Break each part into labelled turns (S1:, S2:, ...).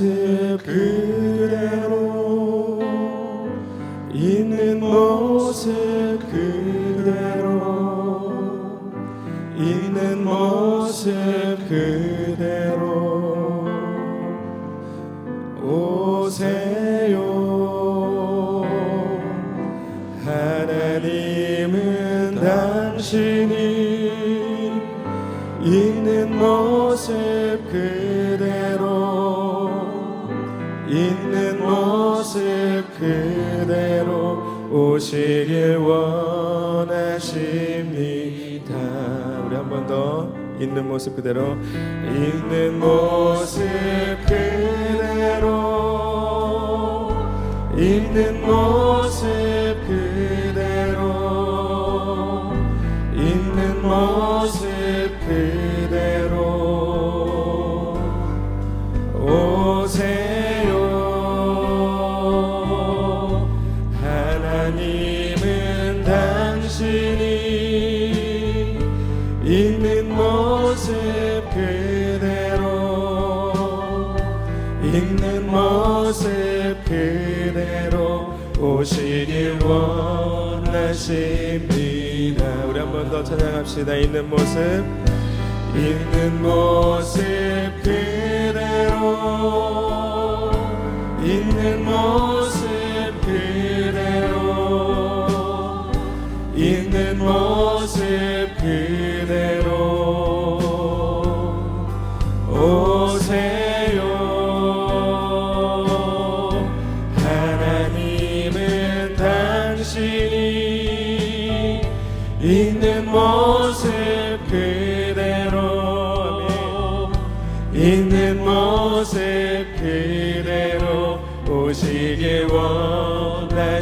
S1: 모습 그대로 있는 모습 그대로 있는 모습 그대로 오세요. 하나님은 당신이 있는 모습 그대로 오시길 원하십니다. 우리 한 번 더 있는 모습 그대로 있는 모습 그대로 있는 모습 그대로 있는 모습 원하십니다. 우리 한 번 더 찬양합시다. 있는 모습. 있는 모습 그대로. 있는 모습 그대로. 있는 모습 그대로 있는 모습 그대로 오시길 원하십니다.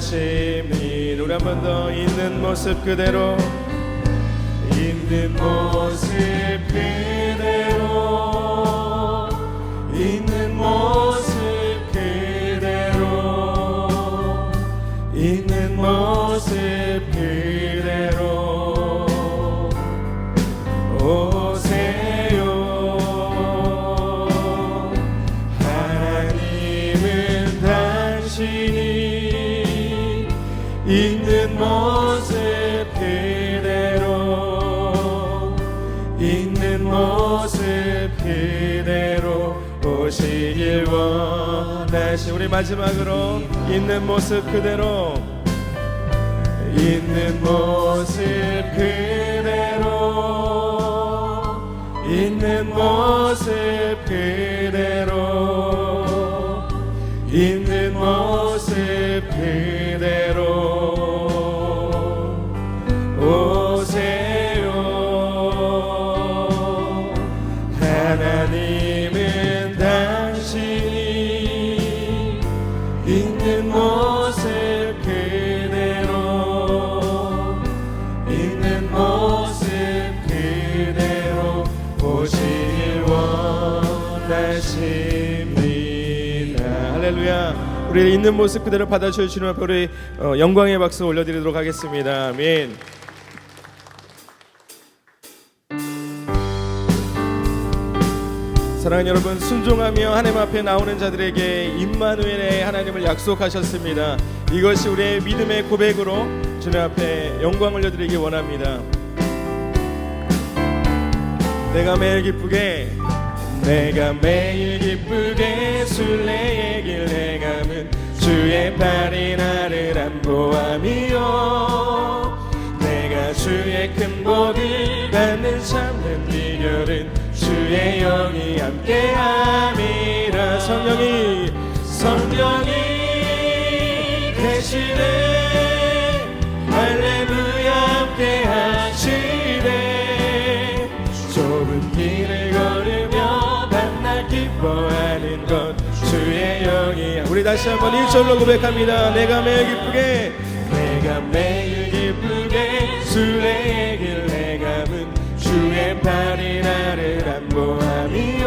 S1: 우리 한 번 더 있는 모습 그대로. 있는 모습 그대로. 있는 모습 그대로. 있는 모습 있는 모습 그대로 있는 모습 그대로 오시길 원하시. 우리 마지막으로 있는 모습 그대로 있는 모습 그대로 있는 모습 그대로 있는 모습 그대로 우리 있는 모습 그대로 받아주실 주님 앞에 우리 어, 영광의 박수 올려드리도록 하겠습니다 아멘 사랑하는 여러분 순종하며 하나님 앞에 나오는 자들에게 임마누엘의 하나님을 약속하셨습니다. 이것이 우리의 믿음의 고백으로 주님 앞에 영광 올려드리기 원합니다. 내가 매일 기쁘게 내가 매일 기쁘게 순례의 길 주의 발이 나를 안보함이요. 내가 주의 큰 복을 받는 참된 비결은 주의 영이 함께 다시 한번 1절로 고백합니다. 내가 매일 기쁘게 내가 매일 기쁘게 순례의 길 내감은 주의 팔이 나를 안보함이요.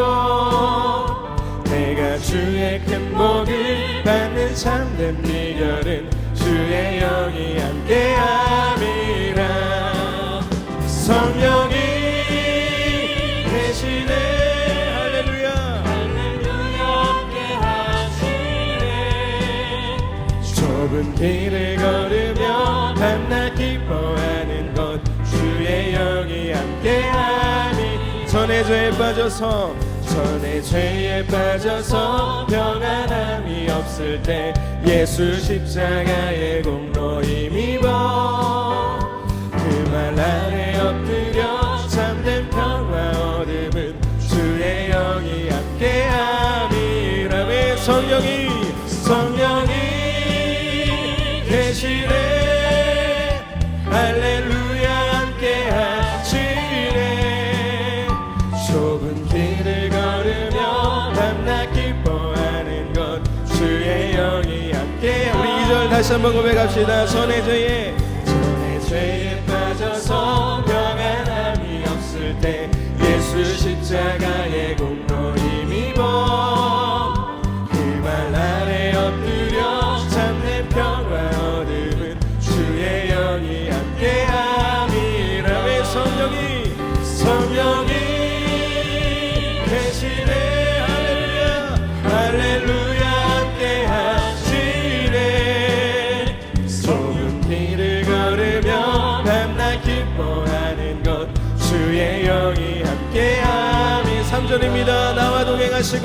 S1: 내가 주의 큰 복을 받는 참된 비결은 주의 영이 함께함 빠져서 전의 죄에 빠져서 평안함이 없을 때 예수 십자가의 공로 힘입 다시 한번 고백합시다. 죄에 전의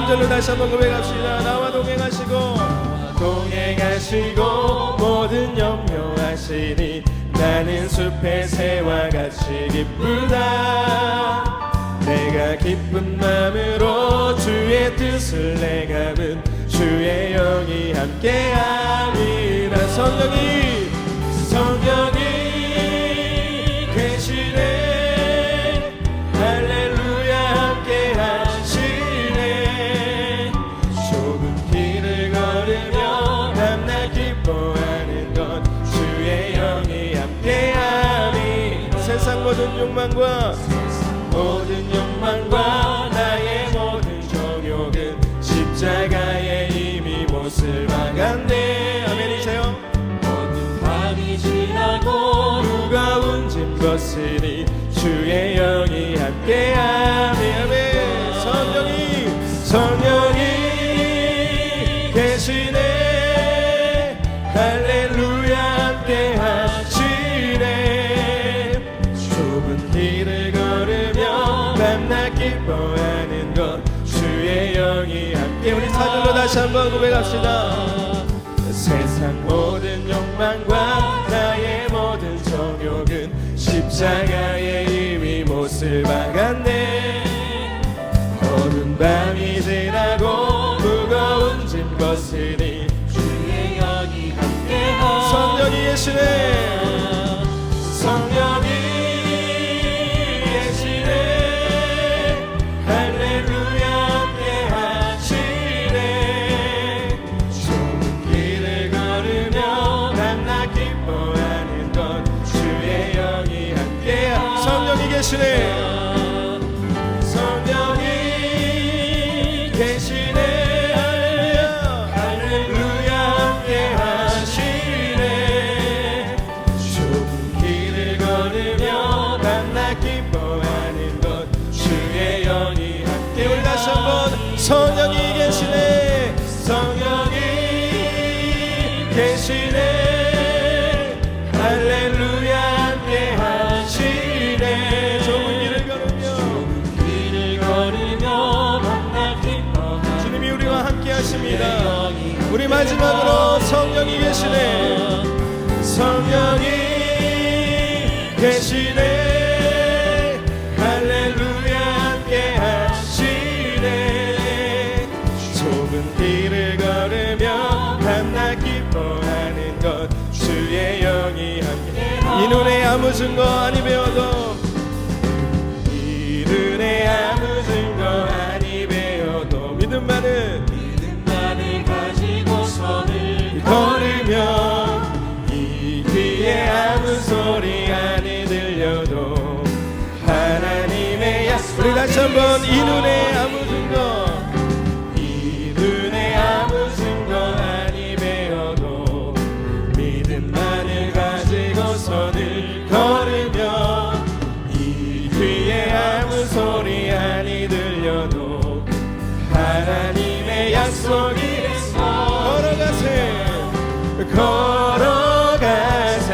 S1: 3절로 다시 한번 고백합시다. 나와 동행하시고. 동행하시고 모든 염려하시니 나는 숲의 새와 같이 기쁘다. 내가 기쁜 마음으로 주의 뜻을 내감은 주의 영이 성령이 성령이 욕망과 모든 욕망과 나의 모든 정욕은 십자가에 이미 못을 박았네. 아멘이세요.
S2: 모든 밤이 지나고
S1: 무거운 짐 벗으니 주의 영이 함께하니 아멘. 성령이 성령 다시 한번 고백합시다. 세상 모든 욕망과 나의 모든 정욕은 십자가에 이미 못을 박았네. 어두운 밤이 지나고 무거운 짐 벗으니
S2: 주의 영이 함께하
S1: 성령이 계시네 성령이 계시네 성령이 계시네 할렐루야 함께하시네 좁은 길을 걸으며 길을 걸으며
S2: 밤낮 기뻐하
S1: 주님이 우리와 함께 하십니다.
S2: 영이
S1: 우리 마지막으로 성령이 계시네. 성령이 계시네. 아무 증거 아니 배워도 이른에 아무 증거 아니 배워도 믿음만은 믿음만을 가지고서는 걸으며 이 귀에 아무 소리 아니 들려도 하나님의 약속 우리 다시 한번 이 눈에 걸어가세 걸어가세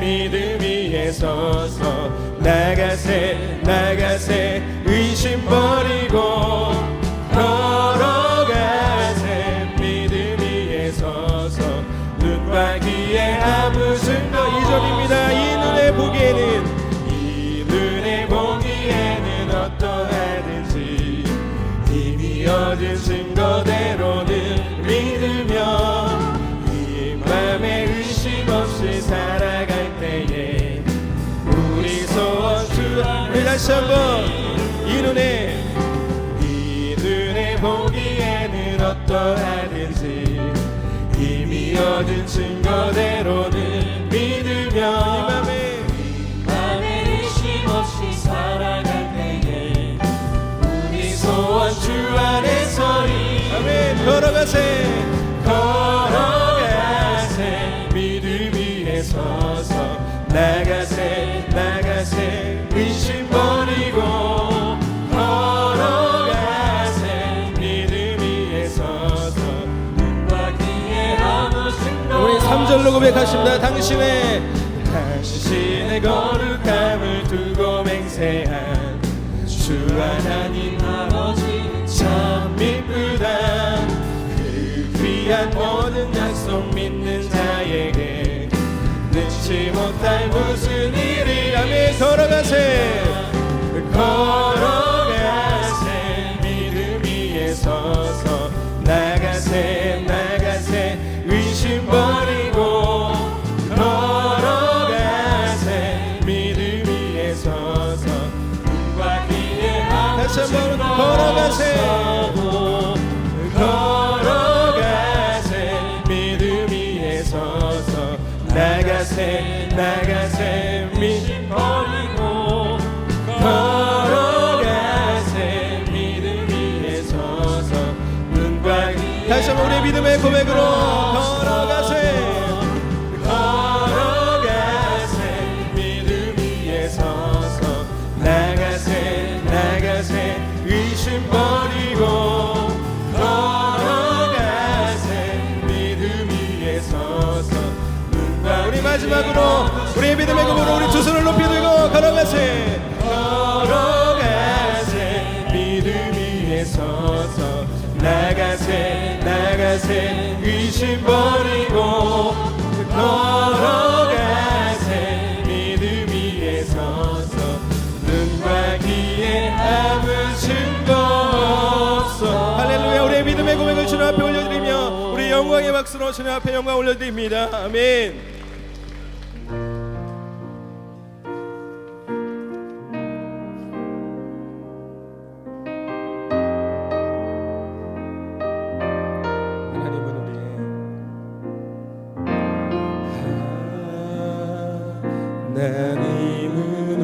S1: 믿음 위에 서서 나가세 나가세 의심 버리고 걸어가세 믿음 위에 서서 눈과 귀에 아무 증거 이절입니다. 이 눈에 보기에는 이 눈에 보기에는 어떠하든지 이미 얻은 증거대로 다시 한번 이 눈에 이 눈에 보기에는 어떠하든지 이미 얻은 증거대로는 믿으며 이 맘에
S2: 맘에 의심 없이 살아갈 때에 우리
S1: 소원 주 안에서 아멘. 걸어가세 걸어가세 고백하십니다. 당신의 당신의 거룩함을 두고 맹세한 주 하나님
S2: 아버지
S1: 참 미쁘다 그 귀한 모든 약속 믿는 자에게 늦지 못할 무슨 일이 아멘 걸어가세 걸어 믿음의 고백으로 걸어가세 걸어가세. 믿음 위에 서서 나가세 나가세. 의심 버리고 걸어가세. 믿음 위에 서서 우리 마지막으로 우리의 믿음의 고백으로 우리 두 손을 높이 들고 걸어가세. 걸어가세. 믿음 위에 서서 나가세 나 가세 의심 우리의 믿음의 고백을 주님 앞에 올려드리며 우리 영광의 박수로 주님 앞에 영광 올려드립니다. 아멘 하나님은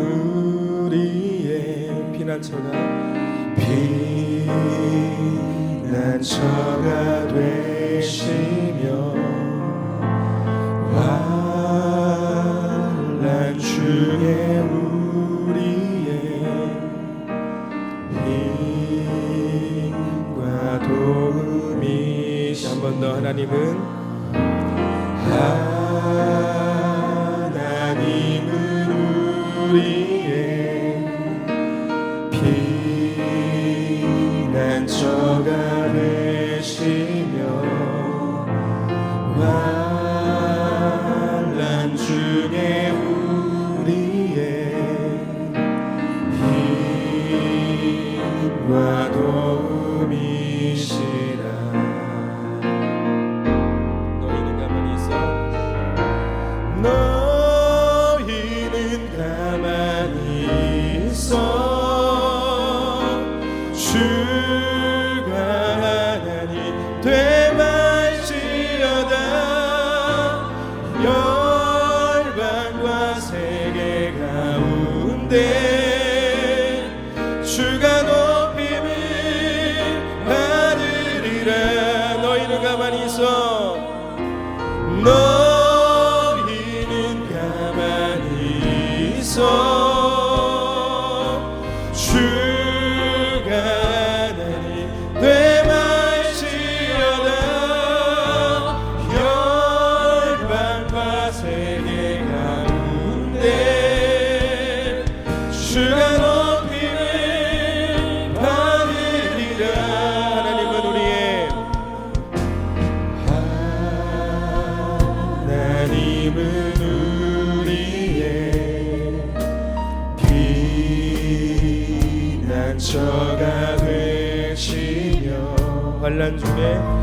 S1: 우리의 피난처가 피난처가 되시며 환난 중에 우리의 힘과 도움이 한번 더 하나님은 우 주 중에